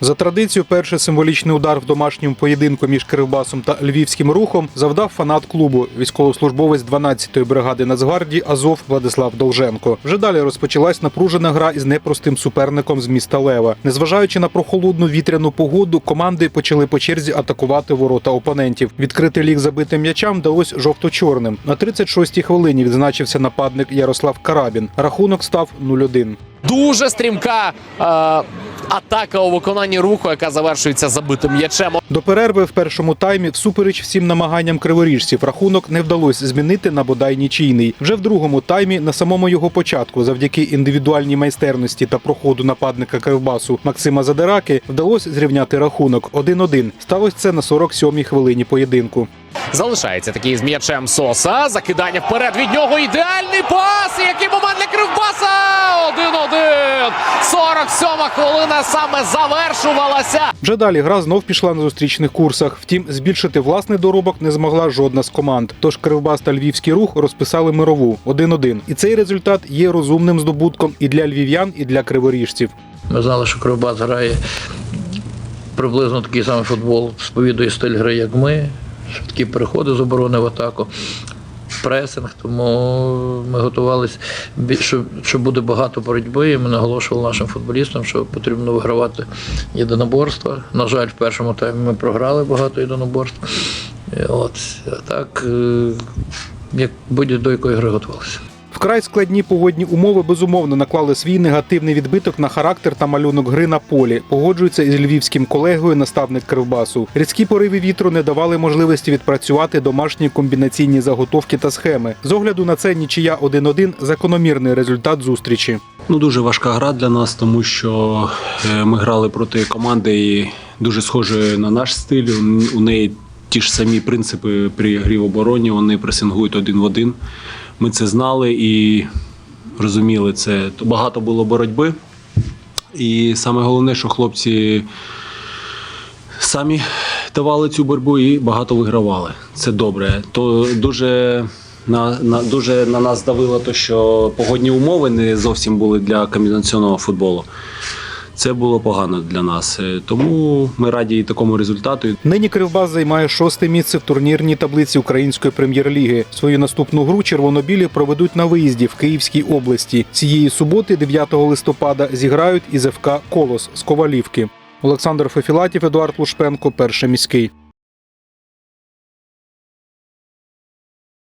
За традицією, перший символічний удар в домашньому поєдинку між Кривбасом та львівським рухом завдав фанат клубу, військовослужбовець 12-ї бригади Нацгвардії Азов Владислав Долженко. Вже далі розпочалась напружена гра із непростим суперником з міста Лева. Незважаючи на прохолодну вітряну погоду, команди почали по черзі атакувати ворота опонентів. Відкрити ліг забитим м'ячам вдалося жовто-чорним. На 36-й хвилині відзначився нападник Ярослав Карабін. Рахунок став 0-1. Дуже стрімка е, атака у виконанні руху, яка завершується забитим м'ячем. До перерви в першому таймі, всупереч всім намаганням криворіжців, рахунок не вдалося змінити на бодай нічийний. Вже в другому таймі, на самому його початку, завдяки індивідуальній майстерності та проходу нападника Кривбасу Максима Задираки, вдалося зрівняти рахунок 1-1. Сталося це на 47-й хвилині поєдинку. Залишається такий з м'ячем Соса. Закидання вперед від нього. Ідеальний пас. І Який момент для Кривбаса! 1-1. 47 хвилина саме завершувалася. Вже далі гра знов пішла на зустрічних курсах. Втім, збільшити власний доробок не змогла жодна з команд. Тож Кривбас та Львівський рух розписали мирову 1-1. І цей результат є розумним здобутком і для львів'ян, і для криворіжців. Ми знали, що Кривбас грає приблизно такий самий футбол, сповідує стиль гри, як ми. Швидкі переходи з оборони в атаку, пресинг. Тому ми готувалися, що, що буде багато боротьби, і ми наголошували нашим футболістам, що потрібно вигравати єдиноборства. На жаль, в першому таймі ми програли багато єдиноборств. От, а так, е, як будь-до якої гри готувалися. Вкрай складні погодні умови безумовно наклали свій негативний відбиток на характер та малюнок гри на полі. Погоджується із львівським колегою наставник Кривбасу. Різкі пориви вітру не давали можливості відпрацювати домашні комбінаційні заготовки та схеми. З огляду на це нічия 1-1 – закономірний результат зустрічі. Ну, дуже важка гра для нас, тому що е, ми грали проти команди дуже схожої на наш стиль. У неї ті ж самі принципи при грі в обороні, вони пресингують один в один. Ми це знали і розуміли це. Багато було боротьби. І саме головне, що хлопці самі давали цю боротьбу і багато вигравали. Це добре. То дуже на, на дуже на нас давило те, що погодні умови не зовсім були для комбінаційного футболу. Це було погано для нас. Е, Тому ми раді і такому результату. Нині Кривбас займає шосте місце в турнірній таблиці Української прем'єр-ліги. Свою наступну гру червонобілі проведуть на виїзді в Київській області. Цієї суботи, 9 листопада, зіграють із ФК Колос з Ковалівки. Олександр Фефілатів, Едуард Лушпенко, перший міський.